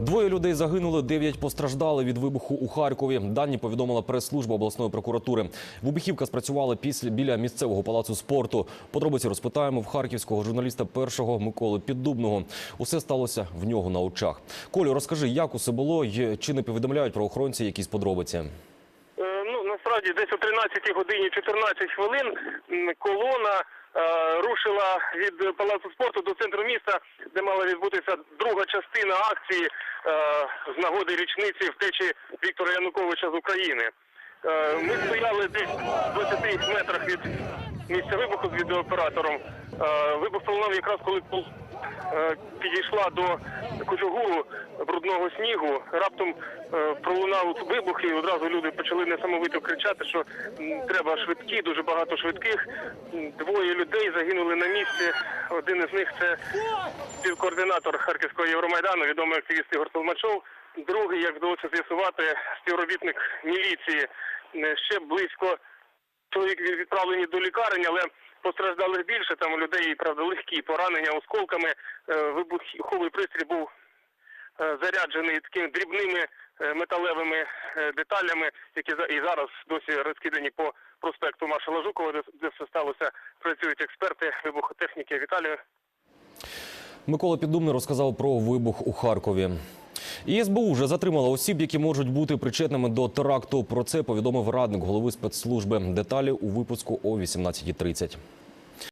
Двоє людей загинули, дев'ять постраждали від вибуху у Харкові. Дані повідомила прес-служба обласної прокуратури. Вибухівка спрацювала після біля місцевого палацу спорту. Подробиці розпитаємо в харківського журналіста першого Миколи Піддубного. Усе сталося в нього на очах. Колю, розкажи, як усе було і чи не повідомляють правоохоронці якісь подробиці? Е, Ну, насправді десь о 13 годині 14 хвилин колона рушила від палацу спорту до центру міста, де мала відбутися друга частина акції е, з нагоди річниці втечі Віктора Януковича з України. Е, ми стояли десь в 20 метрах від місця вибуху з відеооператором. Е, вибух пролунав якраз коли кол- е, підійшла до кучугуру брудного снігу. Раптом е, пролунав вибух, і одразу люди почали несамовито кричати, що треба швидкі, дуже багато швидких. Двоє людей загинули на місці. Один із них це співкоординатор Харківського Євромайдану, відомий активіст Ігор Толмачов. Другий, як вдалося з'ясувати, співробітник міліції. Е, Ще близько чоловік відправлені до лікарень, але постраждалих більше. Там у людей, правда, легкі поранення осколками. Е, Вибуховий пристрій був е, заряджений такими дрібними е, металевими деталями, які і зараз досі розкидані по проспекту Маршала Жукова, де, все сталося. Працюють експерти вибухотехніки. Віталію. Микола Піддубний розказав про вибух у Харкові. І СБУ вже затримала осіб, які можуть бути причетними до теракту. Про це повідомив радник голови спецслужби. Деталі у випуску о 18.30.